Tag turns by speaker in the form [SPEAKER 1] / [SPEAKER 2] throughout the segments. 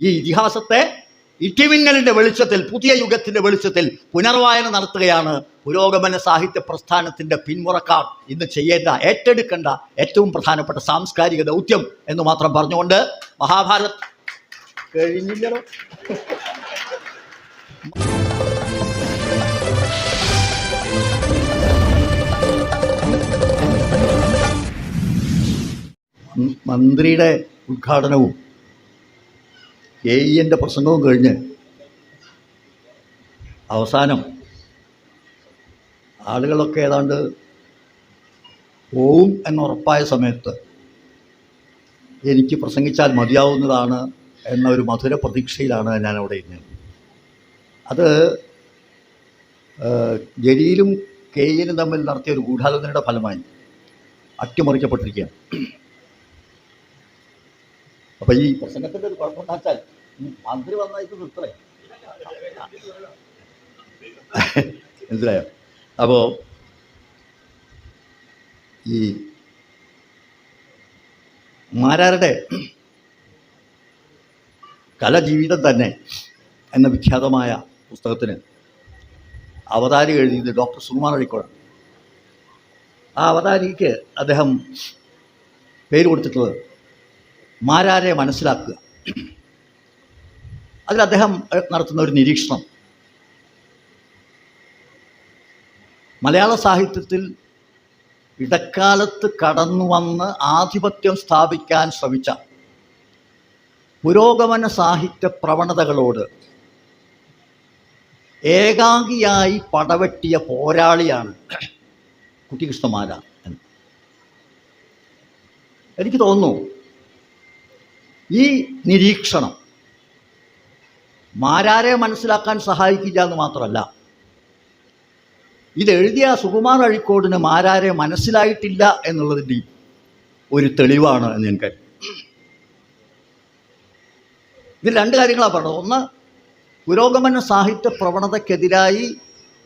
[SPEAKER 1] ഈ ഇതിഹാസത്തെ ഇടിമിന്നലിന്റെ വെളിച്ചത്തിൽ പുതിയ യുഗത്തിന്റെ വെളിച്ചത്തിൽ പുനർവായന നടത്തുകയാണ് പുരോഗമന സാഹിത്യ പ്രസ്ഥാനത്തിന്റെ പിന്മുറക്കാർ ഇന്ന് ചെയ്യേണ്ട ഏറ്റെടുക്കേണ്ട ഏറ്റവും പ്രധാനപ്പെട്ട സാംസ്കാരിക ദൗത്യം എന്ന് മാത്രം പറഞ്ഞുകൊണ്ട് മഹാഭാരത് കഴിഞ്ഞില്ലല്ലോ. മന്ത്രിയുടെ ഉദ്ഘാടനവും എ ഇന്റെ പ്രസംഗവും കഴിഞ്ഞ് അവസാനം ആളുകളൊക്കെ ഏതാണ്ട് പോവും എന്നുറപ്പായ സമയത്ത് എനിക്ക് പ്രസംഗിച്ചാൽ മതിയാവുന്നതാണ് എന്ന ഒരു മധുര പ്രതീക്ഷയിലാണ് ഞാൻ അവിടെ ഇരുന്നത്. അത് ജലീലും കെ ഇനും തമ്മിൽ നടത്തിയ ഒരു ഗൂഢാലോചനയുടെ ഫലമായി അട്ടിമറിക്കപ്പെട്ടിരിക്കുകയാണ്. അപ്പൊ ഈ പ്രസംഗത്തിന്റെ ഒരു കുഴപ്പമെന്ന് വെച്ചാൽ ഈ മന്ത്രി വന്നായിട്ട് നിർത്തേ മനസ്സിലായോ? അപ്പോ ഈ മാരാരുടെ കലജീവിതം തന്നെ എന്ന വിഖ്യാതമായ പുസ്തകത്തിന് അവതാരി എഴുതിയത് ഡോക്ടർ സുകുമാർ അഴിക്കോടാണ്. ആ അവതാരിക്ക് അദ്ദേഹം പേര് കൊടുത്തിട്ടുള്ളത് മാരാരെ മനസ്സിലാക്കുക. അതിൽ അദ്ദേഹം നടത്തുന്ന ഒരു നിരീക്ഷണം. മലയാള സാഹിത്യത്തിൽ ഇടക്കാലത്ത് കടന്നു വന്ന് ആധിപത്യം സ്ഥാപിക്കാൻ ശ്രമിച്ച പുരോഗമന സാഹിത്യ പ്രവണതകളോട് ഏകാംഗിയായി പടവെട്ടിയ പോരാളിയാണ് കുട്ടികൃഷ്ണമാര എന്ന്. എനിക്ക് തോന്നുന്നു ഈ നിരീക്ഷണം മാരാരെ മനസ്സിലാക്കാൻ സഹായിക്കില്ല എന്ന് മാത്രമല്ല. ഇതെഴുതിയ സുകുമാർ അഴിക്കോടിന് മാരാരെ മനസ്സിലായിട്ടില്ല എന്നുള്ളതിന്റെ ഒരു തെളിവാണ് എന്ന് ഞാൻ കരുതി ഇതിൽ രണ്ട് കാര്യങ്ങളാണ് പറഞ്ഞത്. ഒന്ന് പുരോഗമന സാഹിത്യ പ്രവണതയ്ക്കെതിരായി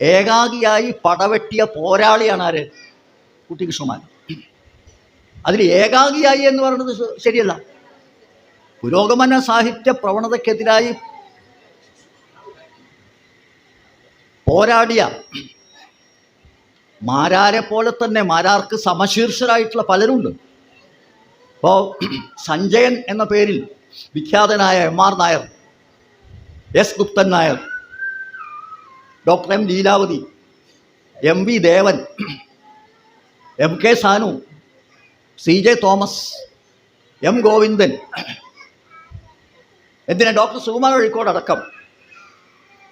[SPEAKER 1] ഏകാഗിയായി പടവെട്ടിയ പോരാളിയാണ് ആര്? കുട്ടികൃഷ്ണമാൻ അതിൽ ഏകാഗിയായി എന്ന് പറയുന്നത് ശരിയല്ല. പുരോഗമന സാഹിത്യ പ്രവണതയ്ക്കെതിരായി പോരാടിയ മാരാരെ പോലെ തന്നെ മാരാർക്ക് സമശീർഷരായിട്ടുള്ള പലരുണ്ട്. ഇപ്പോൾ സഞ്ജയൻ എന്ന പേരിൽ വിഖ്യാതനായ M R Nair S Guptan Nair doctor M Leelavathi M V Devan M K Sanu C J Thomas M Govindan എന്തിനാ? ഡോക്ടർ സുകുമാർ കോഴിക്കോട് അടക്കം.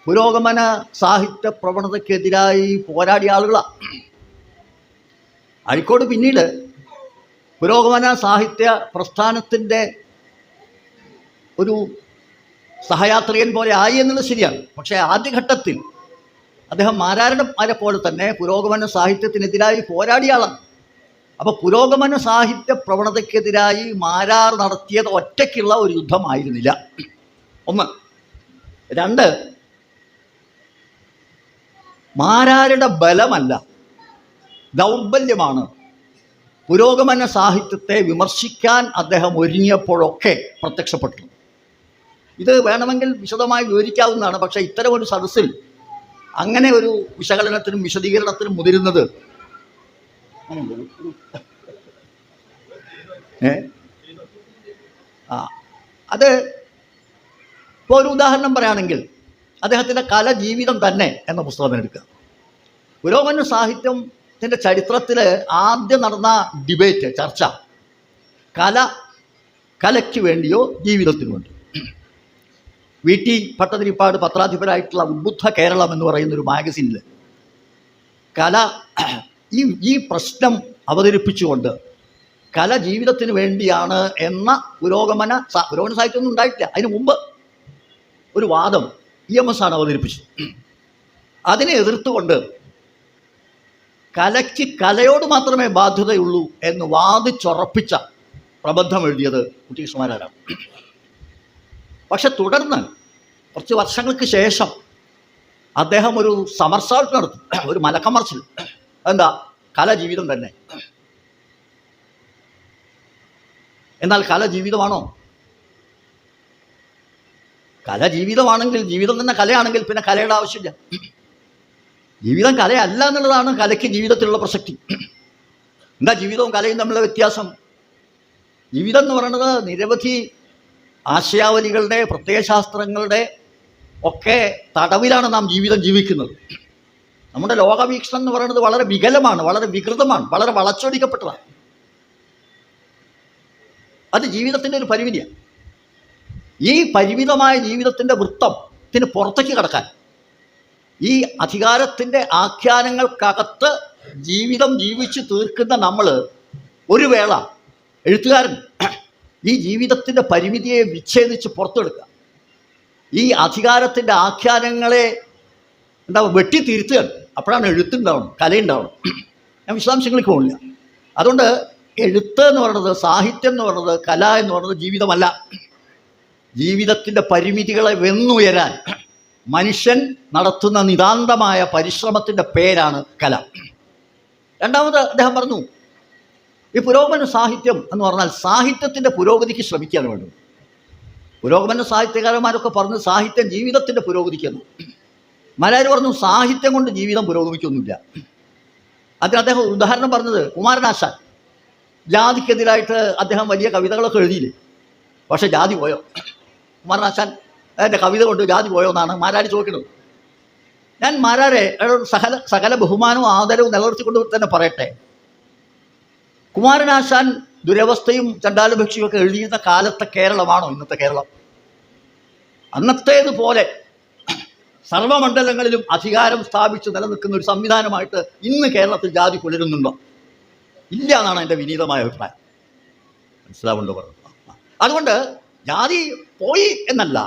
[SPEAKER 1] പുരോഗമന സാഹിത്യ പ്രവണതയ്ക്കെതിരായി പോരാടിയ ആളുകളാണ് അഴിക്കോട് പിന്നീട് പുരോഗമന സാഹിത്യ പ്രസ്ഥാനത്തിന്റെ ഒരു സഹയാത്രികൻ പോലെ ആയി എന്നുള്ളത് ശരിയാണ്. പക്ഷേ ആദ്യഘട്ടത്തിൽ അദ്ദേഹം മാരാരുടെ മാരെ പോലെ തന്നെ പുരോഗമന സാഹിത്യത്തിനെതിരായി പോരാടിയ ആളാണ്. അപ്പോൾ പുരോഗമന സാഹിത്യ പ്രവണതയ്ക്കെതിരായി മാരാർ നടത്തിയത് ഒറ്റയ്ക്കുള്ള ഒരു യുദ്ധമായിരുന്നില്ല. ഒന്ന്. രണ്ട്. മാരാരുടെ ബലമല്ല ദൗർബല്യമാണ്. പുരോഗമന സാഹിത്യത്തെ വിമർശിക്കാൻ അദ്ദേഹം ഒരുങ്ങിയപ്പോഴൊക്കെ പ്രത്യക്ഷപ്പെട്ടു. ഇത് വേണമെങ്കിൽ വിശദമായി വിവരിക്കാവുന്നതാണ് പക്ഷേ ഇത്തരം ഒരു സദസ്സിൽ അങ്ങനെ ഒരു വിശകലനത്തിനും വിശദീകരണത്തിനും മുതിരുന്നത് അത് ഇപ്പോൾ ഒരു ഉദാഹരണം പറയുകയാണെങ്കിൽ അദ്ദേഹത്തിന്റെ കലജീവിതം തന്നെ എന്ന പുസ്തകം എടുക്കുക. പുരോഗമന സാഹിത്യത്തിന്റെ ചരിത്രത്തിൽ ആദ്യം നടന്ന ഡിബേറ്റ് ചർച്ച കല കലയ്ക്ക് വേണ്ടിയോ ജീവിതത്തിനു വേണ്ടിയോ. വി. ടി. ഭട്ടതിരിപ്പാട് പത്രാധിപരായിട്ടുള്ള ഉദ്ബുദ്ധ കേരളം എന്ന് പറയുന്ന ഒരു മാഗസിനിൽ കല ഈ ഈ പ്രശ്നം അവതരിപ്പിച്ചുകൊണ്ട് കല ജീവിതത്തിന് വേണ്ടിയാണ് എന്ന പുരോഗമന പുരോഗമന സാഹിത്യമൊന്നും ഉണ്ടായിട്ടില്ല. അതിന് മുമ്പ് ഒരു വാദം ഇ എം എസ് ആണ് അവതരിപ്പിച്ചത്. അതിനെ എതിർത്തുകൊണ്ട് കലയ്ക്ക് കലയോട് മാത്രമേ ബാധ്യതയുള്ളൂ എന്ന് വാദിച്ചുറപ്പിച്ച പ്രബന്ധം എഴുതിയത് കുട്ടികൃഷ്ണമാരാണ് പക്ഷെ തുടർന്ന് കുറച്ച് വർഷങ്ങൾക്ക് ശേഷം അദ്ദേഹം ഒരു സമർസാൾട്ട് നടത്തി ഒരു മലക്കമർച്ചിൽ എന്താ? കല ജീവിതം തന്നെ. എന്നാൽ കല ജീവിതമാണോ കല ജീവിതമാണെങ്കിൽ ജീവിതം തന്നെ കലയാണെങ്കിൽ പിന്നെ കലയുടെ ആവശ്യമില്ല. ജീവിതം കലയല്ല എന്നുള്ളതാണ് കലയ്ക്ക് ജീവിതത്തിലുള്ള പ്രസക്തി. എന്താ ജീവിതവും കലയും തമ്മിലുള്ള വ്യത്യാസം? ജീവിതം എന്ന് പറയുന്നത് നിരവധി ആശയാവലികളുടെ പ്രത്യയശാസ്ത്രങ്ങളുടെ ഒക്കെ തടവിലാണ് നാം ജീവിതം ജീവിക്കുന്നത്. നമ്മുടെ ലോകവീക്ഷണം എന്ന് പറയുന്നത് വളരെ വികലമാണ് വളരെ വികൃതമാണ് വളരെ വളച്ചൊടിക്കപ്പെട്ടതാണ്. അത് ജീവിതത്തിന്റെ ഒരു പരിമിതിയാണ്. ഈ പരിമിതമായ ജീവിതത്തിന്റെ വൃത്തത്തിന് പുറത്തേക്ക് കടക്കാൻ ഈ അധികാരത്തിന്റെ ആഖ്യാനങ്ങൾക്കകത്ത് ജീവിതം ജീവിച്ചു തീർക്കുന്ന നമ്മൾ ഒരു വേള എഴുത്തുകാരൻ ഈ ജീവിതത്തിന്റെ പരിമിതിയെ വിച്ഛേദിച്ച് പുറത്തെടുക്കുക. ഈ അധികാരത്തിന്റെ ആഖ്യാനങ്ങളെ എന്താ വെട്ടിത്തിരുത്തുകയാണ് അപ്പോഴാണ് എഴുത്തുണ്ടാവണം കലയുണ്ടാവണം. ഞാൻ വിശദാംശങ്ങളിലേക്ക് പോകില്ല അതുകൊണ്ട് എഴുത്ത് എന്ന് പറയുന്നത് സാഹിത്യം എന്ന് പറയുന്നത് കല എന്ന് പറയുന്നത് ജീവിതമല്ല. ജീവിതത്തിന്റെ പരിമിതികളെ വെന്നുയരാൻ മനുഷ്യൻ നടത്തുന്ന നിതാന്തമായ പരിശ്രമത്തിന്റെ പേരാണ് കല. രണ്ടാമത് അദ്ദേഹം പറഞ്ഞു ഈ പുരോഗമന സാഹിത്യം എന്ന് പറഞ്ഞാൽ സാഹിത്യത്തിന്റെ പുരോഗതിക്ക് ശ്രമിക്കുകയാണ് വേണ്ടത്. പുരോഗമന സാഹിത്യകാരന്മാരൊക്കെ പറഞ്ഞ് സാഹിത്യം ജീവിതത്തിന്റെ പുരോഗതിക്കെന്ന് മലയാർ പറഞ്ഞു സാഹിത്യം കൊണ്ട് ജീവിതം പുരോഗമിക്കൊന്നുമില്ല. അതിന് അദ്ദേഹം ഉദാഹരണം പറഞ്ഞത് കുമാരനാശാൻ. ജാതിക്കെതിരായിട്ട് അദ്ദേഹം വലിയ കവിതകളൊക്കെ എഴുതിയില്ലേ? പക്ഷെ ജാതി പോയോ? കുമാരനാശാൻ എന്റെ കവിത കൊണ്ട് ജാതി പോയോ എന്നാണ് മാരാരി ചോദിക്കുന്നത്. ഞാൻ മാരാരെ സകല സകല ബഹുമാനവും ആദരവും നിലനിർത്തിക്കൊണ്ട് തന്നെ പറയട്ടെ. കുമാരനാശാൻ ദുരവസ്ഥയും ചണ്ടാലഭക്ഷിയും ഒക്കെ എഴുതിയിരുന്ന കാലത്തെ കേരളമാണോ ഇന്നത്തെ കേരളം? അന്നത്തേതുപോലെ സർവമണ്ഡലങ്ങളിലും അധികാരം സ്ഥാപിച്ച് നിലനിൽക്കുന്ന ഒരു സംവിധാനമായിട്ട് ഇന്ന് കേരളത്തിൽ ജാതി പുലരുന്നുണ്ടോ ഇല്ല എന്നാണ് എന്റെ വിനീതമായ അഭിപ്രായം മനസ്സിലാവുണ്ടോ പറഞ്ഞു അതുകൊണ്ട് ജാതി പോയി എന്നല്ല.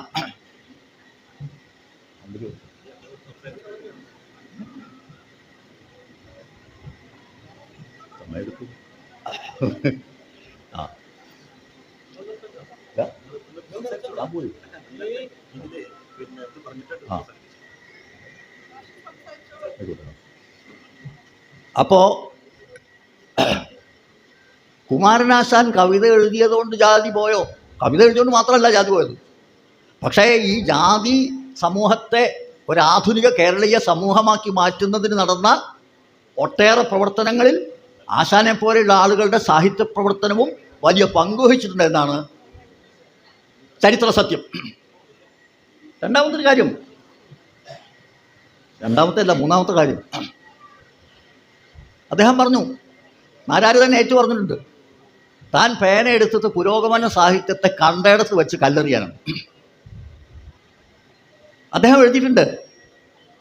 [SPEAKER 1] ആ. ആ. ആയിക്കോട്ടെ. അപ്പോ കുമാരനാശാൻ കവിത എഴുതിയതുകൊണ്ട് ജാതി പോയോ കവിത എഴുതിയതുകൊണ്ട് മാത്രമല്ല ജാതി പോയത് പക്ഷേ ഈ ജാതി സമൂഹത്തെ ഒരാധുനിക കേരളീയ സമൂഹമാക്കി മാറ്റുന്നതിന് നടന്ന ഒട്ടേറെ പ്രവർത്തനങ്ങളിൽ ആശാനെ പോലെയുള്ള ആളുകളുടെ സാഹിത്യ പ്രവർത്തനവും വലിയ പങ്കുവഹിച്ചിട്ടുണ്ട് എന്നാണ് ചരിത്ര സത്യം രണ്ടാമത്തെ കാര്യം രണ്ടാമത്തെ അല്ല മൂന്നാമത്തെ കാര്യം. അദ്ദേഹം പറഞ്ഞു നാരാര് തന്നെ ഏറ്റു പറഞ്ഞിട്ടുണ്ട് താൻ പേന എടുത്തിട്ട് പുരോഗമന സാഹിത്യത്തെ കണ്ടയിടത്ത് വെച്ച് കല്ലെറിയാനാണ്. അദ്ദേഹം എഴുതിയിട്ടുണ്ട്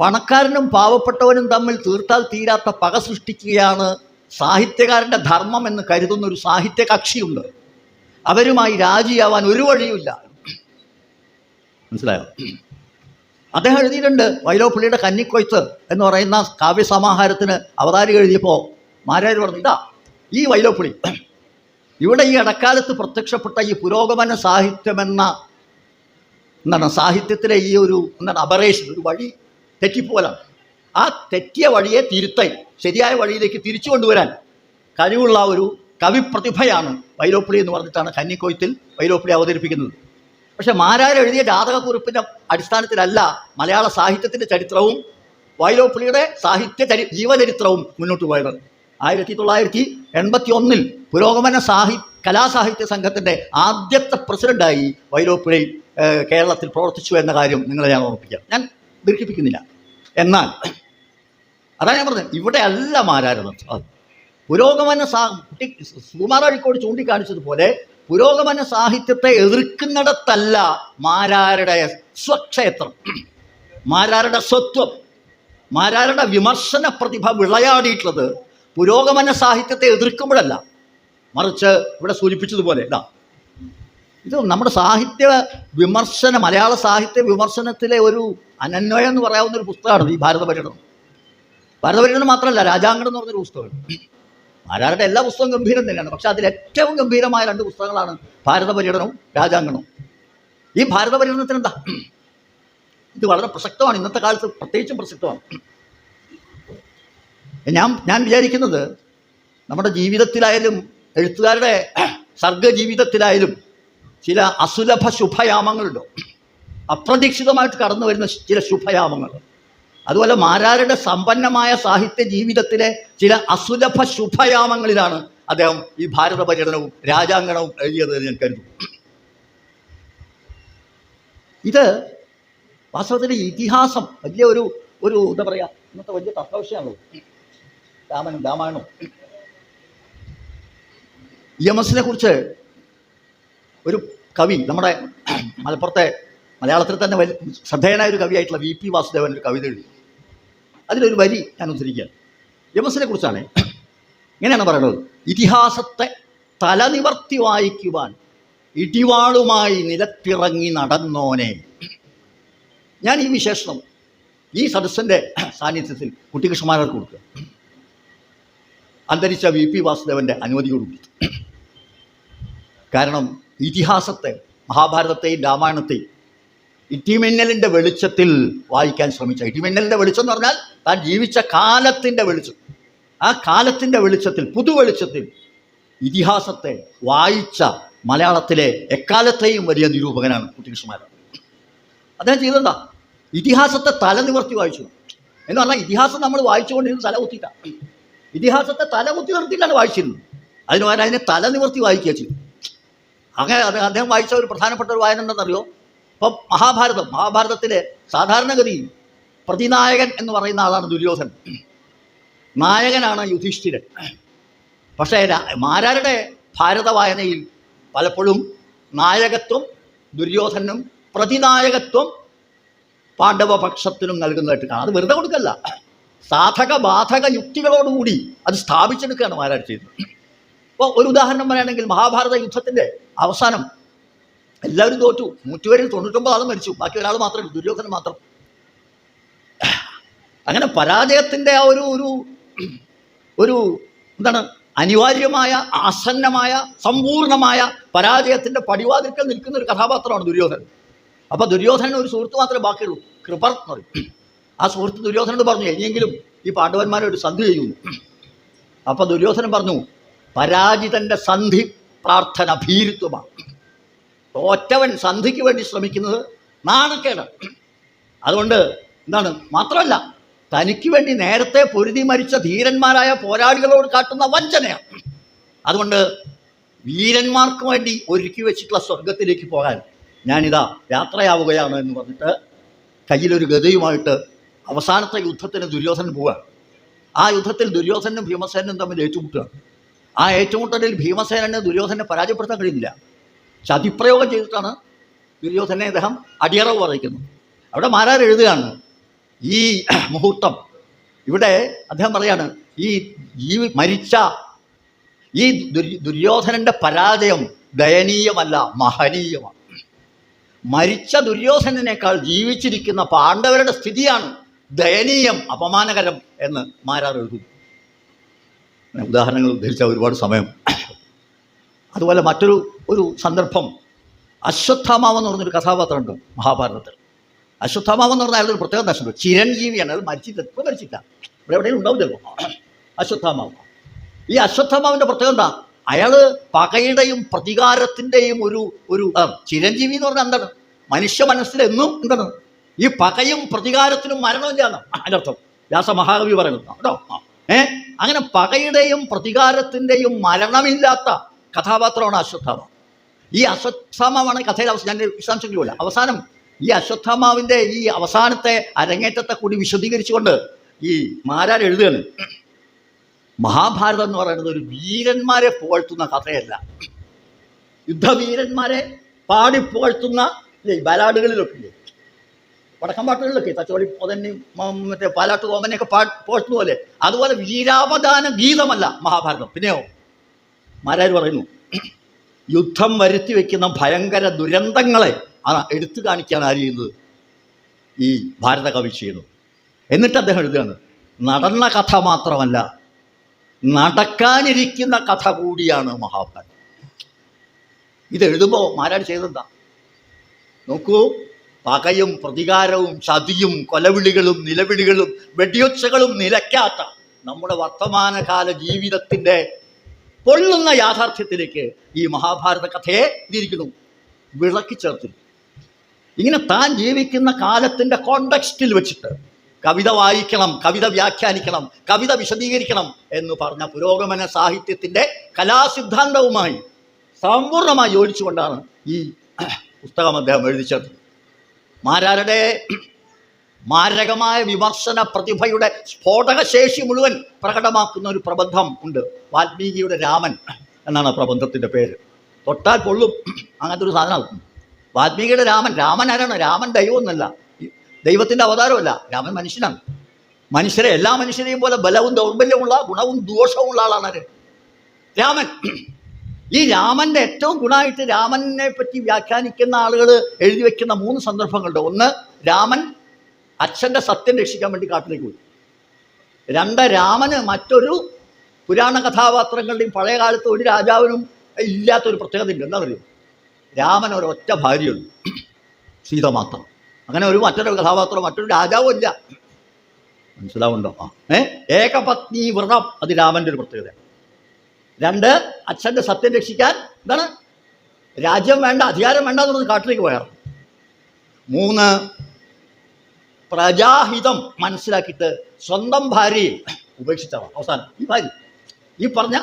[SPEAKER 1] പണക്കാരനും പാവപ്പെട്ടവനും തമ്മിൽ തീർത്താൽ തീരാത്ത പക സൃഷ്ടിക്കുകയാണ് സാഹിത്യകാരന്റെ ധർമ്മം എന്ന് കരുതുന്ന ഒരു സാഹിത്യ കക്ഷിയുണ്ട്. അവരുമായി രാജിയാവാൻ ഒരു വഴിയുമില്ല. മനസ്സിലായോ? അദ്ദേഹം എഴുതിയിട്ടുണ്ട് വൈലോപ്പള്ളിയുടെ കന്നിക്കൊയ്ത്ത് എന്ന് പറയുന്ന കാവ്യസമാഹാരത്തിന് അവതാരിക എഴുതിയപ്പോൾ മാരാജ് പറഞ്ഞു ഇതാ ഈ വൈലോപ്പള്ളി ഇവിടെ ഈ ഇടക്കാലത്ത് പ്രത്യക്ഷപ്പെട്ട ഈ പുരോഗമന സാഹിത്യമെന്ന എന്താണ് സാഹിത്യത്തിലെ ഈ ഒരു എന്താണ് അപറേഷൻ ഒരു വഴി തെറ്റിപ്പോലാണ്. ആ തെറ്റിയ വഴിയെ തിരുത്താൻ ശരിയായ വഴിയിലേക്ക് തിരിച്ചു കൊണ്ടുവരാൻ കഴിവുള്ള ഒരു കവിപ്രതിഭയാണ് വൈലോപ്പിളി എന്ന് പറഞ്ഞിട്ടാണ് കന്നിക്കൊയ്ത്തിൽ വൈലോപ്പിളി അവതരിപ്പിക്കുന്നത്. പക്ഷെ മാരാർ എഴുതിയ ജാതകക്കുറിപ്പിന്റെ അടിസ്ഥാനത്തിലല്ല മലയാള സാഹിത്യത്തിന്റെ ചരിത്രവും വൈലോപ്പിളിയുടെ സാഹിത്യ ചരി ജീവചരിത്രവും മുന്നോട്ട് പോയത്. ആയിരത്തി തൊള്ളായിരത്തി എൺപത്തി ഒന്നിൽ പുരോഗമന സാഹി കലാസാഹിത്യ സംഘത്തിന്റെ ആദ്യത്തെ പ്രസിഡന്റായി വൈലോപ്പിളി കേരളത്തിൽ പ്രവർത്തിച്ചു എന്ന കാര്യം നിങ്ങളെ ഞാൻ ഓർമ്മിപ്പിക്കാം ഞാൻ ദീർഘിപ്പിക്കുന്നില്ല. എന്നാൽ അതാണ് ഞാൻ പറഞ്ഞത്. ഇവിടെ അല്ല മാരാരുന്നത് അത് പുരോഗമന സാ കുട്ടി സുകുമാരഴിക്കോട് ചൂണ്ടിക്കാണിച്ചതുപോലെ പുരോഗമന സാഹിത്യത്തെ എതിർക്കുന്നിടത്തല്ല മാരാരുടെ സ്വക്ഷേത്രം. മാരാരുടെ സ്വത്വം. മാരാരുടെ വിമർശന പ്രതിഭ വിളയാടിയിട്ടുള്ളത് പുരോഗമന സാഹിത്യത്തെ എതിർക്കുമ്പോഴല്ല. മറിച്ച് ഇവിടെ സൂചിപ്പിച്ചതുപോലെ ഇതാ. ഇത് നമ്മുടെ സാഹിത്യ വിമർശന മലയാള സാഹിത്യ വിമർശനത്തിലെ ഒരു അനന്വയം എന്ന് പറയാവുന്ന ഒരു പുസ്തകമാണ് ഈ ഭാരതപര്യടനം. ഭാരതപര്യടനം മാത്രമല്ല രാജാങ്കണം എന്ന് പറഞ്ഞൊരു പുസ്തകമാണ് ആരാരുടെ എല്ലാ പുസ്തകവും ഗംഭീരം തന്നെയാണ്. പക്ഷെ അതിൽ ഏറ്റവും ഗംഭീരമായ രണ്ട് പുസ്തകങ്ങളാണ് ഭാരത പര്യടനവും രാജാങ്കണവും ഈ ഭാരത പര്യടനത്തിന് എന്താ? ഇത് വളരെ പ്രസക്തമാണ്. ഇന്നത്തെ കാലത്ത് പ്രത്യേകിച്ചും പ്രസക്തമാണ്. ഞാൻ ഞാൻ വിചാരിക്കുന്നത് നമ്മുടെ ജീവിതത്തിലായാലും എഴുത്തുകാരുടെ സർഗജീവിതത്തിലായാലും ചില അസുലഭ ശുഭയാമങ്ങളുണ്ടോ? അപ്രതീക്ഷിതമായിട്ട് കടന്നു വരുന്ന ചില ശുഭയാമങ്ങൾ. അതുപോലെ മാരാരുടെ സമ്പന്നമായ സാഹിത്യ ജീവിതത്തിലെ ചില അസുലഭ ശുഭയാമങ്ങളിലാണ് അദ്ദേഹം ഈ ഭാരത പര്യടനവും രാജാങ്കണവും എഴുതിയത് ഞാൻ കരുതുന്നു. ഇത് വാസ്തവത്തിൽ ഇതിഹാസം വലിയ ഒരു ഒരു എന്താ പറയുക ഇന്നത്തെ വലിയ തത്വവിഷയമാണല്ലോ. രാമനും രാമായണവും. എസിനെ കുറിച്ച് ഒരു കവി നമ്മുടെ മലപ്പുറത്തെ മലയാളത്തിൽ തന്നെ വലിയ ശ്രദ്ധേയനായ ഒരു കവിയായിട്ടുള്ള വി പി വാസുദേവൻ ഒരു കവിത എഴുതി. അതിലൊരു വരി ഞാൻ ഉദ്ധരിക്കുകയാണ് എം എസിനെ കുറിച്ചാണ്. ഇങ്ങനെയാണ് പറയുന്നത്. ഇതിഹാസത്തെ തലനിവർത്തി വായിക്കുവാൻ ഇടിവാളുമായി നിലത്തിറങ്ങി നടന്നോനെ. ഞാൻ ഈ വിശേഷണം ഈ സദസ്സിന്റെ സാന്നിധ്യത്തിൽ കുട്ടികൃഷ്ണമാർക്ക് കൊടുക്കുക. അന്തരിച്ച വി പി വാസുദേവന്റെ കൊടുക്കും കാരണം ഇതിഹാസത്തെ മഹാഭാരതത്തെയും രാമായണത്തെയും ഇടിമിന്നലിന്റെ വെളിച്ചത്തിൽ വായിക്കാൻ ശ്രമിച്ച ഇടിമിന്നലിന്റെ വെളിച്ചം എന്ന് പറഞ്ഞാൽ താൻ ജീവിച്ച കാലത്തിന്റെ വെളിച്ചം. ആ കാലത്തിന്റെ വെളിച്ചത്തിൽ പുതു വെളിച്ചത്തിൽ ഇതിഹാസത്തെ വായിച്ച മലയാളത്തിലെ എക്കാലത്തെയും വലിയ നിരൂപകനാണ് കുട്ടികൃഷ്ണമാരൻ അദ്ദേഹം ചെയ്തെന്താ ഇതിഹാസത്തെ തല നിവർത്തി വായിച്ചു. എന്ന് പറഞ്ഞാൽ ഇതിഹാസം നമ്മൾ വായിച്ചുകൊണ്ടിരുന്ന തല കുത്തിയിട്ടാണ് ഇതിഹാസത്തെ തല കുത്തി നിർത്തിയിട്ടാണ് വായിച്ചിരുന്നത്. അതിന് അതിനെ തല നിവർത്തി വായിക്കുക ചെയ്തു അങ്ങനെ അദ്ദേഹം വായിച്ച ഒരു പ്രധാനപ്പെട്ട ഒരു വായന ഉണ്ടെന്നറിയോ? ഇപ്പം മഹാഭാരതം മഹാഭാരതത്തിലെ സാധാരണഗതിയിൽ പ്രതിനായകൻ എന്ന് പറയുന്ന ആളാണ് ദുര്യോധനൻ നായകനാണ് യുധിഷ്ഠിരൻ. പക്ഷേ മാരാരുടെ ഭാരത വായനയിൽ പലപ്പോഴും നായകത്വം ദുര്യോധനും പ്രതിനായകത്വം പാണ്ഡവപക്ഷത്തിനും നൽകുന്നതായിട്ട് കാണാം. അത് വെറുതെ കൊടുക്കല്ല. സാധക ബാധക യുക്തികളോടുകൂടി അത് സ്ഥാപിച്ചെടുക്കുകയാണ് മാരാർ ചെയ്തത്. അപ്പോൾ ഒരു ഉദാഹരണം പറയുകയാണെങ്കിൽ മഹാഭാരത യുദ്ധത്തിന്റെ അവസാനം എല്ലാവരും തോറ്റു. നൂറ്റുപേരിൽ തൊണ്ണൂറ്റൊമ്പത് ആൾ മരിച്ചു. ബാക്കി ഒരാൾ മാത്രം ദുര്യോധനൻ മാത്രം. അങ്ങനെ പരാജയത്തിന്റെ ആ ഒരു ഒരു ഒരു എന്താണ് അനിവാര്യമായ ആസന്നമായ സമ്പൂർണമായ പരാജയത്തിന്റെ പടിവാതിൽക്കൽ നിൽക്കുന്ന ഒരു കഥാപാത്രമാണ് ദുര്യോധനൻ. അപ്പോൾ ദുര്യോധനൻ ഒരു സുഹൃത്ത് മാത്രമേ ബാക്കിയുള്ളൂ. കൃപർ എന്ന് പറയും. ആ സുഹൃത്ത് ദുര്യോധനോട് പറഞ്ഞു ഇനിയെങ്കിലും ഈ പാണ്ഡവന്മാരെ ഒരു സന്ധി ചെയ്യുന്നു അപ്പോൾ ദുര്യോധനൻ പറഞ്ഞു പരാജിതന്റെ സന്ധി പ്രാർത്ഥന ഭീരുത്വമാണ്. തോറ്റവൻ സന്ധിക്ക് വേണ്ടി ശ്രമിക്കുന്നത് നാണക്കേട് അതുകൊണ്ട് എന്താണ്? മാത്രമല്ല തനിക്ക് വേണ്ടി നേരത്തെ പൊരുതി മരിച്ച ധീരന്മാരായ പോരാളികളോട് കാട്ടുന്ന വഞ്ചനയാണ്. അതുകൊണ്ട് വീരന്മാർക്ക് വേണ്ടി ഒരുക്കി വെച്ചിട്ടുള്ള സ്വർഗത്തിലേക്ക് പോകാൻ ഞാനിതാ യാത്രയാവുകയാണ് എന്ന് പറഞ്ഞിട്ട് കയ്യിലൊരു ഗതയുമായിട്ട് അവസാനത്തെ യുദ്ധത്തിന് ദുര്യോധനൻ പോവുക. ആ യുദ്ധത്തിൽ ദുര്യോധനും ഭീമസേനും തമ്മിൽ ഏറ്റുമുട്ടുക. ആ ഏറ്റുമുട്ടലിൽ ഭീമസേനന് ദുര്യോധനെ പരാജയപ്പെടുത്താൻ കഴിയുന്നില്ല. ചതിപ്രയോഗം ചെയ്തിട്ടാണ് ദുര്യോധനെ അദ്ദേഹം അടിയറവ് പറയുന്നത് അവിടെ മാരാർ എഴുതുകയാണ് ഈ മുഹൂർത്തം. ഇവിടെ അദ്ദേഹം പറയാണ് ഈ ഈ മരിച്ച ഈ ദുര് ദുര്യോധനന്റെ പരാജയം ദയനീയമല്ല മഹനീയമാണ്. മരിച്ച ദുര്യോധനനേക്കാൾ ജീവിച്ചിരിക്കുന്ന പാണ്ഡവരുടെ സ്ഥിതിയാണ് ദയനീയം അപമാനകരം എന്ന് മാരാർ ഞാൻ ഉദാഹരണങ്ങൾ ഉദ്ധരിച്ച ഒരുപാട് സമയം അതുപോലെ മറ്റൊരു ഒരു സന്ദർഭം. അശ്വത്ഥാമാവ് എന്ന് പറഞ്ഞൊരു കഥാപാത്രമുണ്ട് മഹാഭാരതത്തിൽ. അശ്വത്ഥാമാവ് എന്ന് പറഞ്ഞാൽ അയാളൊരു പ്രത്യേക നഷ്ടം ചിരഞ്ജീവിയാണ്. അത് മരിച്ചിട്ട് ഇപ്പോൾ മരിച്ചില്ല. ഇവിടെ എവിടെയും ഉണ്ടാവും അശ്വത്ഥാമാവ്. ഈ അശ്വത്ഥാമാവിന്റെ പ്രത്യേകത എന്താ? അയാൾ പകയുടെയും പ്രതികാരത്തിന്റെയും ഒരു ഒരു ചിരഞ്ജീവി എന്ന് പറഞ്ഞാൽ എന്താണ്? മനുഷ്യ മനസ്സിൽ എന്നും എന്താണ്? ഈ പകയും പ്രതികാരത്തിനും മരണവും ചെയ്യാന്ന് അതിന്റെ അർത്ഥം. വ്യാസ മഹാകവി പറയുന്നു കേട്ടോ ഏഹ് അങ്ങനെ പകയുടെയും പ്രതികാരത്തിന്റെയും മരണമില്ലാത്ത കഥാപാത്രമാണ് അശ്വത്ഥാമ. ഈ അശ്വത്ഥാമാവാണ് കഥയിൽ അവസാനം ഞാൻ വിശദാംശങ്ങളില്ല അവസാനം ഈ അശ്വത്ഥാമാവിന്റെ ഈ അവസാനത്തെ അരങ്ങേറ്റത്തെ കൂടി വിശദീകരിച്ചുകൊണ്ട് ഈ മാരാർ എഴുതുകയാണ്. മഹാഭാരതം എന്ന് പറയുന്നത് ഒരു വീരന്മാരെ പുകഴ്ത്തുന്ന കഥയല്ല. യുദ്ധവീരന്മാരെ പാടി പുകഴ്ത്തുന്ന ബാലാടുകളിലൊക്കെ ബലാടുകളിലൊക്കെ. ഇല്ലേ വടക്കം പാട്ടുകളിലൊക്കെ തച്ചോളി പൊതന്നെയും മറ്റേ പാലാട്ട് കോമനെയൊക്കെ പാ പോലെ. അതുപോലെ വീരാപദാന ഗീതമല്ല മഹാഭാരതം. പിന്നെയോ മാരാർ പറയുന്നു? യുദ്ധം വരുത്തി വയ്ക്കുന്ന ഭയങ്കര ദുരന്തങ്ങളെ ആ എടുത്തു കാണിക്കാൻ ആര് ചെയ്യുന്നത്? ഈ ഭാരത കവി ചെയ്യുന്നു എന്നിട്ട് അദ്ദേഹം എഴുതുകയാണ് നടന്ന കഥ മാത്രമല്ല നടക്കാനിരിക്കുന്ന കഥ കൂടിയാണ് മഹാഭാരത്. ഇത് എഴുതുമ്പോൾ മാരാട് ചെയ്തെന്താ? നോക്കൂ പകയും പ്രതികാരവും ചതിയും കൊലവിളികളും നിലവിളികളും വെടിയൊച്ചകളും നിലയ്ക്കാത്ത നമ്മുടെ വർത്തമാനകാല ജീവിതത്തിന്റെ പൊള്ളുന്ന യാഥാർത്ഥ്യത്തിലേക്ക് ഈ മഹാഭാരത കഥയെ ഇരിക്കുന്നു വിളക്കി ചേർത്തിരിക്കും ഇങ്ങനെ താൻ ജീവിക്കുന്ന കാലത്തിന്റെ കോണ്ടക്സ്റ്റിൽ വെച്ചിട്ട് കവിത വായിക്കണം കവിത വ്യാഖ്യാനിക്കണം കവിത വിശദീകരിക്കണം എന്ന് പറഞ്ഞ പുരോഗമന സാഹിത്യത്തിന്റെ കലാസിദ്ധാന്തവുമായി സമ്പൂർണമായി യോജിച്ചുകൊണ്ടാണ് ഈ പുസ്തകം അദ്ദേഹം എഴുതിച്ചത് മാരാരുടെ മാരകമായ വിമർശന പ്രതിഭയുടെ സ്ഫോടക ശേഷി മുഴുവൻ പ്രകടമാക്കുന്ന ഒരു പ്രബന്ധം ഉണ്ട്. വാൽമീകിയുടെ രാമൻ എന്നാണ് ആ പ്രബന്ധത്തിന്റെ പേര്. തൊട്ടാൽ കൊള്ളും അങ്ങനത്തെ ഒരു സാധനം വാൽമീകിയുടെ രാമൻ രാമൻ ആരാണ്? രാമൻ ദൈവമൊന്നല്ല ദൈവത്തിന്റെ അവതാരമല്ല. രാമൻ മനുഷ്യനാണ്. മനുഷ്യരെ എല്ലാ മനുഷ്യരെയും പോലെ ബലവും ദൗർബല്യമുള്ള ഗുണവും ദോഷവുമുള്ള ആളാണ് ആര്? രാമൻ. ഈ രാമന്റെ ഏറ്റവും ഗുണമായിട്ട് രാമനെ പറ്റി വ്യാഖ്യാനിക്കുന്ന ആളുകൾ എഴുതി വയ്ക്കുന്ന മൂന്ന് സന്ദർഭങ്ങളുണ്ട്. ഒന്ന് രാമൻ അച്ഛന്റെ സത്യം രക്ഷിക്കാൻ വേണ്ടി കാട്ടിലേക്ക് പോയി. രണ്ട് രാമന് മറ്റൊരു പുരാണ കഥാപാത്രങ്ങളുടെയും പഴയ കാലത്ത് ഒരു രാജാവിനും ഇല്ലാത്തൊരു പ്രത്യേകതയുണ്ട്. എന്താണെന്നറിയോ? രാമൻ ഒരൊറ്റ ഭാര്യയുള്ളൂ. സീത മാത്രം. അങ്ങനെ ഒരു മറ്റൊരു കഥാപാത്രം മറ്റൊരു രാജാവും ഇല്ല. മനസ്സിലാവുണ്ടോ ആ. ഏ? ഏകപത്നി വ്രതം അത് രാമന്റെ ഒരു പ്രത്യേകതയാണ്. രണ്ട് അച്ഛന്റെ സത്യം രക്ഷിക്കാൻ എന്താണ്? രാജ്യം വേണ്ട അധികാരം വേണ്ട എന്നുള്ളത് കാട്ടിലേക്ക് പോയാർ മൂന്ന് പ്രജാഹിതം മനസ്സിലാക്കിയിട്ട് സ്വന്തം ഭാര്യയെ ഉപേക്ഷിച്ചവ അവസാനം ഈ ഭാര്യ. ഈ പറഞ്ഞ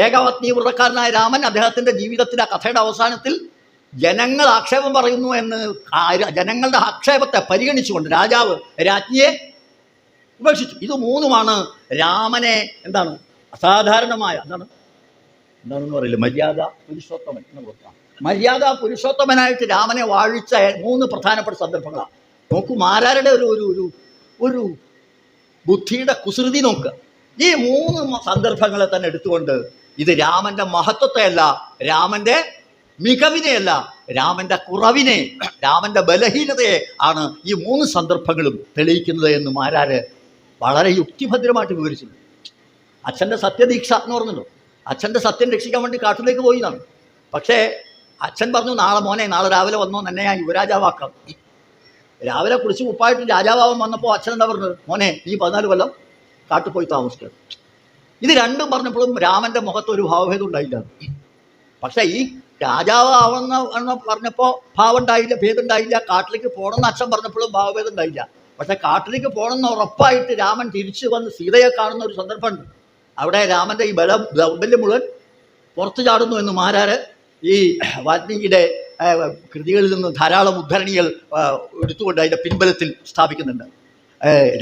[SPEAKER 1] ഏകവത്നീ വ്രതക്കാരനായ രാമൻ അദ്ദേഹത്തിന്റെ ജീവിതത്തിന്റെ കഥയുടെ അവസാനത്തിൽ ജനങ്ങൾ ആക്ഷേപം പറയുന്നു എന്ന് ജനങ്ങളുടെ ആക്ഷേപത്തെ പരിഗണിച്ചുകൊണ്ട് രാജാവ് രാജ്ഞിയെ ഉപേക്ഷിച്ചു. ഇത് മൂന്നുമാണ് രാമനെ എന്താണ് അസാധാരണമായ എന്താണ്? എന്താണെന്ന് പറയില്ല മര്യാദ പുരുഷോത്തമൻ എന്ന് കൊടുക്കാം. മര്യാദ പുരുഷോത്തമനായിട്ട് രാമനെ വാഴിച്ച മൂന്ന് പ്രധാനപ്പെട്ട സന്ദർഭങ്ങളാണ്. നോക്കൂ മാരാരുടെ ഒരു ഒരു ഒരു ഒരു ബുദ്ധിയുടെ കുസൃതി നോക്കുക ഈ മൂന്ന് സന്ദർഭങ്ങളെ തന്നെ എടുത്തുകൊണ്ട് ഇത് രാമന്റെ മഹത്വത്തെയല്ല രാമന്റെ മികവിനെയല്ല രാമന്റെ കുറവിനെ രാമന്റെ ബലഹീനതയെ ആണ് ഈ മൂന്ന് സന്ദർഭങ്ങളും തെളിയിക്കുന്നത് എന്ന് മാരാര് വളരെ യുക്തിഭദ്രമായിട്ട് വിവരിച്ചിട്ടുണ്ട്. അച്ഛന്റെ സത്യദീക്ഷ എന്ന് പറഞ്ഞല്ലോ. അച്ഛന്റെ സത്യം രക്ഷിക്കാൻ വേണ്ടി കാട്ടിലേക്ക് പോയി എന്നാണ്. പക്ഷേ അച്ഛൻ പറഞ്ഞു നാളെ മോനെ നാളെ രാവിലെ വന്നോ തന്നെ ഞാൻ യുവരാജാവാക്കാം. രാവിലെ കുളിച്ച് ഉപ്പായിട്ട് രാജാവാൻ വന്നപ്പോൾ അച്ഛൻ എന്താ പറഞ്ഞത്? മോനെ നീ പതിനാല് കൊല്ലം കാട്ടിൽ പോയി ഇത് രണ്ടും പറഞ്ഞപ്പോഴും രാമന്റെ മുഖത്ത് ഒരു ഭാവഭേദം ഉണ്ടായില്ല. പക്ഷേ ഈ രാജാവാവുന്ന എന്ന് പറഞ്ഞപ്പോൾ ഭാവം ഉണ്ടായില്ല ഭേദം ഉണ്ടായില്ല. കാട്ടിലേക്ക് പോകണമെന്ന് അച്ഛൻ പറഞ്ഞപ്പോഴും ഭാവഭേദം ഉണ്ടായില്ല. പക്ഷെ കാട്ടിലേക്ക് പോകണമെന്ന് ഉറപ്പായിട്ട് രാമൻ തിരിച്ചു വന്ന് സീതയെ കാണുന്ന ഒരു സന്ദർഭമുണ്ട്. അവിടെ രാമന്റെ ഈ ബലം ദൗർബല്യം മുഴുവൻ പുറത്തു ചാടുന്നു എന്ന് മാരാര് ഈ വാൽമീകിയുടെ കൃതികളിൽ നിന്ന് ധാരാളം ഉദ്ധരണികൾ എടുത്തുകൊണ്ട് അതിന്റെ പിൻബലത്തിൽ സ്ഥാപിക്കുന്നുണ്ട്.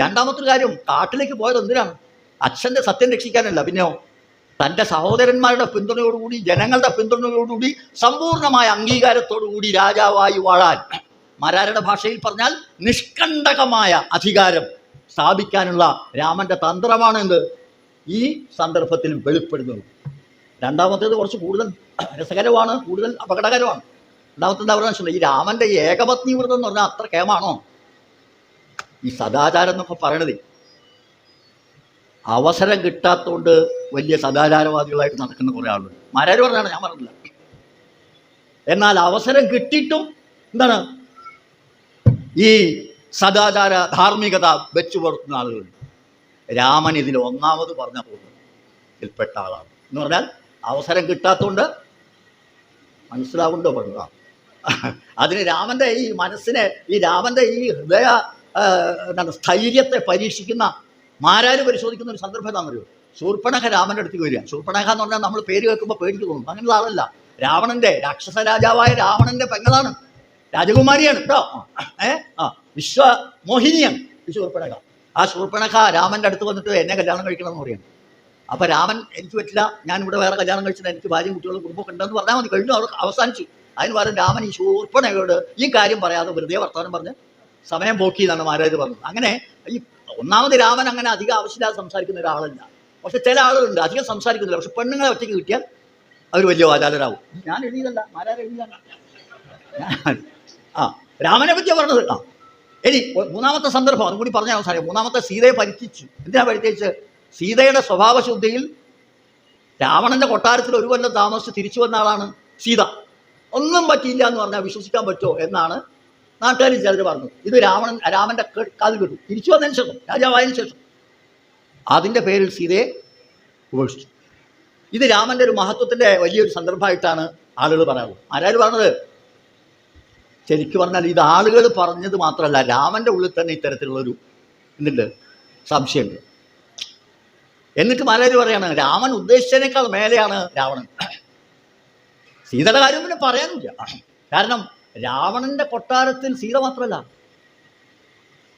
[SPEAKER 1] രണ്ടാമത്തെ കാര്യം കാട്ടിലേക്ക് പോയത് എന്തിനാണ്? അച്ഛന്റെ സത്യം രക്ഷിക്കാനല്ല പിന്നെയോ തന്റെ സഹോദരന്മാരുടെ പിന്തുണയോടുകൂടി ജനങ്ങളുടെ പിന്തുണയോടുകൂടി സമ്പൂർണമായ അംഗീകാരത്തോടുകൂടി രാജാവായി വാഴാൻ മരാരുടെ ഭാഷയിൽ പറഞ്ഞാൽ നിഷ്കണ്ടകമായ അധികാരം സ്ഥാപിക്കാനുള്ള രാമന്റെ തന്ത്രമാണ് എന്ത്? ഈ സന്ദർഭത്തിൽ വെളിപ്പെടുന്നത്. രണ്ടാമത്തേത് കുറച്ച് കൂടുതൽ രസകരമാണ് കൂടുതൽ അപകടകരമാണ്. രണ്ടാമത്തെ എന്താ പറയുക ഈ രാമന്റെ ഏകപത്നി വ്രതം എന്ന് പറഞ്ഞാൽ അത്ര കേമാണോ? ഈ സദാചാരം എന്നൊക്കെ പറയണത്. അവസരം കിട്ടാത്തതുകൊണ്ട് വലിയ സദാചാരവാദികളായിട്ട് നടക്കുന്ന കുറേ ആളുകൾ. മാരാര് പറഞ്ഞാണ്? ഞാൻ പറഞ്ഞില്ല എന്നാൽ അവസരം കിട്ടിയിട്ടും എന്താണ്? ഈ സദാചാര ധാർമ്മികത വെച്ചു പുലർത്തുന്ന ആളുകളുണ്ട് രാമൻ ഇതിൽ ഒന്നാമത് പറഞ്ഞ ഇതിൽപ്പെട്ട ആളാണ്. എന്ന് പറഞ്ഞാൽ അവസരം കിട്ടാത്തതുകൊണ്ട് മനസ്സിലാവുണ്ടോ പറഞ്ഞ അതിന് രാമന്റെ ഈ മനസ്സിനെ ഈ രാമന്റെ ഈ ഹൃദയ എന്താണ് സ്ഥൈര്യത്തെ പരീക്ഷിക്കുന്ന മാരാര് പരിശോധിക്കുന്ന ഒരു സന്ദർഭം എന്താണെന്നറിയോ ശൂർപ്പണഖ രാമന്റെ അടുത്ത് വരിക. ശൂർപ്പണഖ എന്ന് പറഞ്ഞാൽ നമ്മൾ പേര് കേൾക്കുമ്പോൾ പേടിക്ക് തോന്നും. അങ്ങനെയുള്ള ആളല്ല. രാവണന്റെ രാക്ഷസ രാജാവായ രാവണന്റെ പെങ്ങളാണ്. രാജകുമാരിയാണ് കേട്ടോ ഏ? ആ വിശ്വമോഹിനിയാണ് ഈ ശൂർപ്പണഖ. ആ ശൂർപ്പണഖ രാമന്റെ അടുത്ത് വന്നിട്ട് എന്നെ കല്യാണം കഴിക്കണം എന്ന് പറയുന്നു അപ്പോൾ രാമൻ എനിക്ക് പറ്റില്ല. ഞാൻ ഇവിടെ വേറെ കല്യാണം കഴിച്ചിട്ട് എനിക്ക് ഭാര്യയും കുട്ടികളും കുടുംബമൊക്കെ ഉണ്ടെന്ന് പറഞ്ഞാൽ മതി. കഴിഞ്ഞു അവർ അവസാനിച്ചു. അതിന് പകരം രാമൻ ഈ ശൂർപ്പണയോട് ഈ കാര്യം പറയാതെ വെറുതെ വർത്തമാനം പറഞ്ഞ് സമയം പോക്കി എന്നാണ് മാരാജ് പറഞ്ഞത്. അങ്ങനെ ഈ ഒന്നാമത് രാമൻ അങ്ങനെ അധികം ആവശ്യമില്ലാതെ സംസാരിക്കുന്ന ഒരാളല്ല. പക്ഷെ ചില ആളുകളുണ്ട് അധികം സംസാരിക്കുന്നില്ല. പക്ഷെ പെണ്ണുങ്ങളെ ഒറ്റയ്ക്ക് കിട്ടിയാൽ അവർ വലിയ വാചാലരാകും ഞാൻ എഴുതിയതല്ല മഹാരാജ് എഴുതിയതല്ല. ആ രാമനെ പറ്റിയാ പറഞ്ഞത്. ആ ഇനി മൂന്നാമത്തെ സന്ദർഭം അതും കൂടി പറഞ്ഞാൽ അവസാനം മൂന്നാമത്തെ സീതയെ പരിത്യജിച്ചു എന്തിനാ പരിത്യജിച്ച് സീതയുടെ സ്വഭാവശുദ്ധിയിൽ രാവണന്റെ കൊട്ടാരത്തിൽ ഒരു കൊല്ലം താമസിച്ച് തിരിച്ചു വന്ന ആളാണ് സീത. ഒന്നും പറ്റിയില്ല എന്ന് പറഞ്ഞാൽ വിശ്വസിക്കാൻ പറ്റുമോ എന്നാണ് നാട്ടുകാർ ചിലർ പറഞ്ഞു. ഇത് രാവണൻ രാമന്റെ കാതിൽ കിട്ടും. തിരിച്ചു വന്നതിന് ശേഷം രാജാവായതിനു ശേഷം. അതിന്റെ പേരിൽ സീതയെ ഉപേക്ഷിച്ചു. ഇത് രാമന്റെ ഒരു മഹത്വത്തിന്റെ വലിയൊരു സന്ദർഭമായിട്ടാണ് ആളുകൾ പറയുന്നത് ആരായാലും പറഞ്ഞത്? ശരിക്കും പറഞ്ഞാൽ ഇത് ആളുകൾ പറഞ്ഞത് മാത്രമല്ല രാമന്റെ ഉള്ളിൽ തന്നെ ഇത്തരത്തിലുള്ളൊരു എന്തുണ്ട് സംശയമുണ്ട്. എന്നിട്ട് മലയാളി പറയാണ്? രാമൻ ഉദ്ദേശിച്ചതിനേക്കാൾ മേലെയാണ് രാവണൻ. സീതയുടെ കാര്യം പിന്നെ പറയാനില്ല. കാരണം രാവണന്റെ കൊട്ടാരത്തിൽ സീത മാത്രമല്ല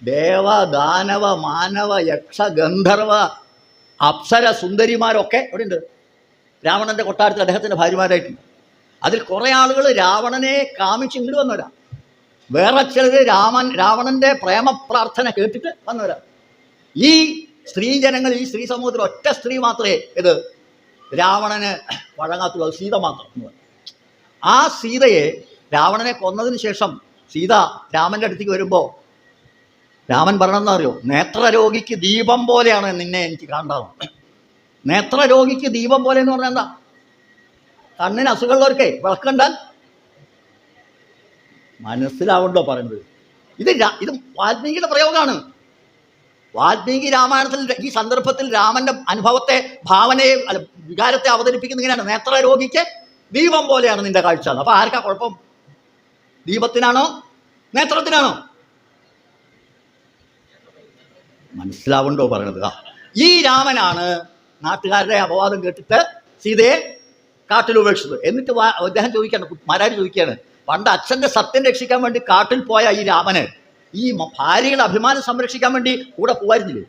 [SPEAKER 1] ദേവ ദാനവ മാനവ യക്ഷ ഗന്ധർവ അപ്സര സുന്ദരിമാരൊക്കെ ഇവിടെ ഉണ്ട് രാവണന്റെ കൊട്ടാരത്തിൽ അദ്ദേഹത്തിന്റെ ഭാര്യമാരായിട്ടുണ്ട്. അതിൽ കുറേ ആളുകൾ രാവണനെ കാമിച്ച് ഇങ്ങോട്ട് വന്നവരാ. വേറെ ചിലർ രാമൻ രാവണന്റെ പ്രേമ പ്രാർത്ഥന കേട്ടിട്ട് വന്നവരാ. ഈ സ്ത്രീ ജനങ്ങൾ ഈ സ്ത്രീ സമൂഹത്തിൽ ഒറ്റ സ്ത്രീ മാത്രമേ ഇത് രാവണന് വഴങ്ങാത്തുള്ളൂ. സീത മാത്രം. ആ സീതയെ രാവണനെ കൊന്നതിന് ശേഷം സീത രാമന്റെ അടുത്തേക്ക് വരുമ്പോൾ രാമൻ പറയണമെന്ന് അറിയോ? നേത്രരോഗിക്ക് ദീപം പോലെയാണ് നിന്നെ എനിക്ക് കാണേണ്ടത്. നേത്രരോഗിക്ക് ദീപം പോലെ എന്ന് പറഞ്ഞാൽ എന്താ? കണ്ണിന് അസുഖമുള്ളവർക്കേ വിളക്കണ്ട മനസ്സിലാവണ്ടോ പറയുന്നത്? ഇത് ഇത് വാൽമീകിയുടെ പ്രയോഗമാണ്. വാൽമീകി രാമായണത്തിൽ ഈ സന്ദർഭത്തിൽ രാമന്റെ അനുഭവത്തെ ഭാവനയെ വികാരത്തെ അവതരിപ്പിക്കുന്ന ഇങ്ങനെയാണ് നേത്രരോഗിക്ക് ദീപം പോലെയാണ് നിന്റെ കാഴ്ച. അപ്പൊ ആർക്കാ കുഴപ്പം? ദീപത്തിനാണോ? നേത്രത്തിനാണോ? മനസ്സിലാവുണ്ടോ പറയണത്? ഈ രാമനാണ് നാട്ടുകാരുടെ അപവാദം കേട്ടിട്ട് സീതയെ കാട്ടിൽ ഉപേക്ഷിച്ചത്. എന്നിട്ട് അദ്ദേഹം ചോദിക്കാണ് മാരാര് ചോദിക്കുകയാണ് പണ്ട് അച്ഛന്റെ സത്യം രക്ഷിക്കാൻ വേണ്ടി കാട്ടിൽ പോയ ഈ രാമന് ഈ ഭാര്യയുടെ അഭിമാനം സംരക്ഷിക്കാൻ വേണ്ടി കൂടെ പോവായിരുന്നില്ലേ?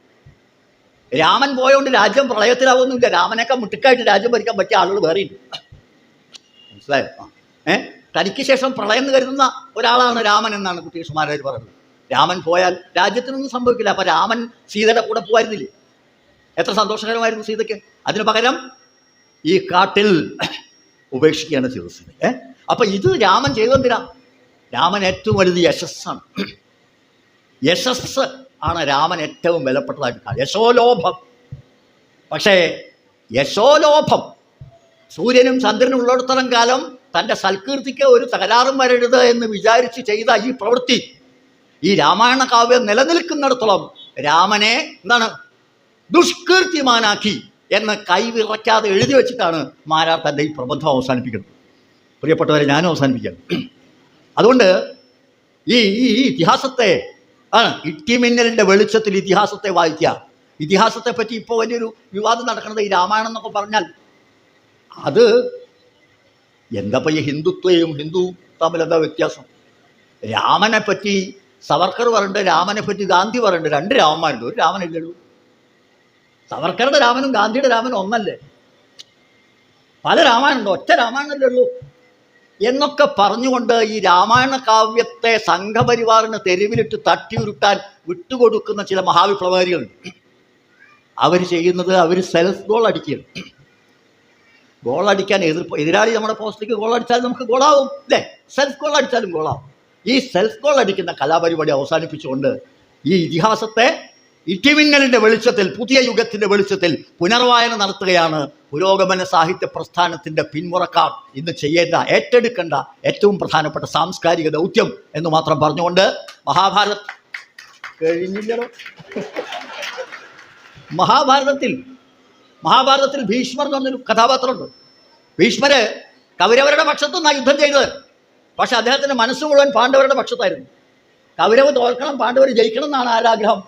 [SPEAKER 1] രാമൻ പോയോണ്ട് രാജ്യം പ്രളയത്തിലാവുന്നില്ല. രാമനൊക്കെ മുട്ടിക്കായിട്ട് രാജ്യം ഭരിക്കാൻ പറ്റിയ ആളുകൾ വേറെയുണ്ട്. മനസ്സിലായോ. ഏ? തനിക്ക് ശേഷം പ്രളയം എന്ന് കരുതുന്ന ഒരാളാണ് രാമൻ എന്നാണ് കുട്ടികൃഷ്ണമാരാർ പറയുന്നത്. രാമൻ പോയാൽ രാജ്യത്തിനൊന്നും സംഭവിക്കില്ല. അപ്പൊ രാമൻ സീതയുടെ കൂടെ പോകായിരുന്നില്ലേ എത്ര സന്തോഷകരമായിരുന്നു സീതയ്ക്ക്. അതിന് പകരം ഈ കാട്ടിൽ ഉപേക്ഷിക്കുകയാണ് ചെയ്തത് സീത ഏ? അപ്പൊ ഇത് രാമൻ ചെയ്തെന്തിനാ? രാമൻ ഏറ്റവും വലുത് യശസ്സാണ്. യശസ് ആണ് രാമൻ ഏറ്റവും വിലപ്പെട്ടതായിട്ട് യശോലോഭം. പക്ഷേ യശോലോഭം സൂര്യനും ചന്ദ്രനും ഉള്ളിടത്തോളം കാലം തന്റെ സൽകീർത്തിക്ക് ഒരു തകരാറും വരരുത് എന്ന് വിചാരിച്ച് ചെയ്ത ഈ പ്രവൃത്തി ഈ രാമായണ കാവ്യം നിലനിൽക്കുന്നിടത്തോളം രാമനെ എന്താണ് ദുഷ്കീർത്തിമാനാക്കി എന്ന് കൈവിറയ്ക്കാതെ എഴുതി വെച്ചിട്ടാണ് മാരാർ തന്റെ ഈ പ്രബന്ധം അവസാനിപ്പിക്കുന്നത്. പ്രിയപ്പെട്ടവരെ ഞാനും അവസാനിപ്പിക്കാം. അതുകൊണ്ട് ഈ ഈ ഇതിഹാസത്തെ ആണ് ഇട്ടിമിന്നലിന്റെ വെളിച്ചത്തിൽ ഇതിഹാസത്തെ വായിക്കുക. ഇതിഹാസത്തെ പറ്റി ഇപ്പോൾ വലിയൊരു വിവാദം നടക്കുന്നത് ഈ രാമായണം എന്നൊക്കെ പറഞ്ഞാൽ അത് എന്തപ്പോൾ ഈ ഹിന്ദുത്വയും ഹിന്ദു തമ്മിൽ എന്താ വ്യത്യാസം? രാമനെ പറ്റി സവർക്കർ പറയുന്നുണ്ട് രാമനെ പറ്റി ഗാന്ധി പറയുന്നുണ്ട് രണ്ട് രാമന്മാരുണ്ട്. ഒരു രാമനില്ലല്ലോ. സവർക്കറുടെ രാമനും ഗാന്ധിയുടെ രാമനും ഒന്നല്ലേ? പല രാമായണുണ്ട് ഒറ്റ ഉള്ളൂ എന്നൊക്കെ പറഞ്ഞുകൊണ്ട് ഈ രാമായണ കാവ്യത്തെ സംഘപരിവാറിന് തെരുവിലിട്ട് തട്ടിയുരുട്ടാൻ വിട്ടുകൊടുക്കുന്ന ചില മഹാവിപ്ലവകാരികളുണ്ട്. അവർ ചെയ്യുന്നത് അവർ സെൽഫ് ഗോൾ അടിക്കുകയാണ്. ഗോൾ അടിക്കാൻ എതിർ എതിരാളി നമ്മുടെ പോസ്റ്റിലേക്ക് ഗോളടിച്ചാൽ നമുക്ക് ഗോളാവും അല്ലേ സെൽഫ് ഗോൾ അടിച്ചാലും ഗോളാവും ഈ സെൽഫ് ഗോൾ അടിക്കുന്ന കലാപരിപാടി അവസാനിപ്പിച്ചുകൊണ്ട് ഈ ഇതിഹാസത്തെ ഇടിമിന്നലിന്റെ വെളിച്ചത്തിൽ പുതിയ യുഗത്തിന്റെ വെളിച്ചത്തിൽ പുനർവായന നടത്തുകയാണ് പുരോഗമന സാഹിത്യ പ്രസ്ഥാനത്തിന്റെ പിന്മുറക്കാർ ഇന്ന് ചെയ്യേണ്ട ഏറ്റെടുക്കേണ്ട ഏറ്റവും പ്രധാനപ്പെട്ട സാംസ്കാരിക ദൗത്യം എന്ന് മാത്രം പറഞ്ഞുകൊണ്ട് മഹാഭാരത് കഴിഞ്ഞില്ലല്ലോ. മഹാഭാരതത്തിൽ മഹാഭാരതത്തിൽ ഭീഷ്മർ എന്ന് പറഞ്ഞൊരു കഥാപാത്രമുണ്ട്. ഭീഷ്മര് കൗരവരുടെ പക്ഷത്തുനിന്നാണ് യുദ്ധം ചെയ്തത്. പക്ഷെ അദ്ദേഹത്തിന്റെ മനസ്സ് മുഴുവൻ പാണ്ഡവരുടെ പക്ഷത്തായിരുന്നു. കൗരവ് തോൽക്കണം പാണ്ഡവർ ജയിക്കണം എന്നാണ് ആരാഗ്രഹം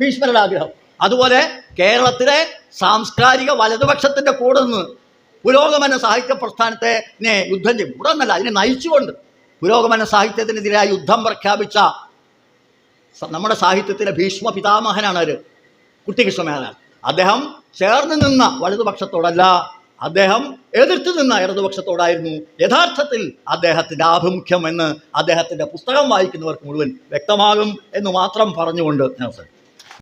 [SPEAKER 1] ഭീഷ്മരുടെ ആഗ്രഹം. അതുപോലെ കേരളത്തിലെ സാംസ്കാരിക വലതുപക്ഷത്തിന്റെ കൂടെ നിന്ന് പുരോഗമന സാഹിത്യ പ്രസ്ഥാനത്തെ യുദ്ധം ചെയ്യും ഇവിടെ ഒന്നല്ല അതിനെ നയിച്ചുകൊണ്ട് പുരോഗമന സാഹിത്യത്തിനെതിരായ യുദ്ധം പ്രഖ്യാപിച്ച നമ്മുടെ സാഹിത്യത്തിലെ ഭീഷ്മ പിതാമഹനാണ് അവർ കുട്ടികൃഷ്ണമേനോൻ അദ്ദേഹം ചേർന്ന് നിന്ന വലതുപക്ഷത്തോടല്ല അദ്ദേഹം എതിർത്ത് നിന്ന ഇടതുപക്ഷത്തോടായിരുന്നു യഥാർത്ഥത്തിൽ അദ്ദേഹത്തിന്റെ ആഭിമുഖ്യം എന്ന് അദ്ദേഹത്തിന്റെ പുസ്തകം വായിക്കുന്നവർക്ക് മുഴുവൻ വ്യക്തമാകും എന്ന് മാത്രം പറഞ്ഞുകൊണ്ട് ഞാൻ.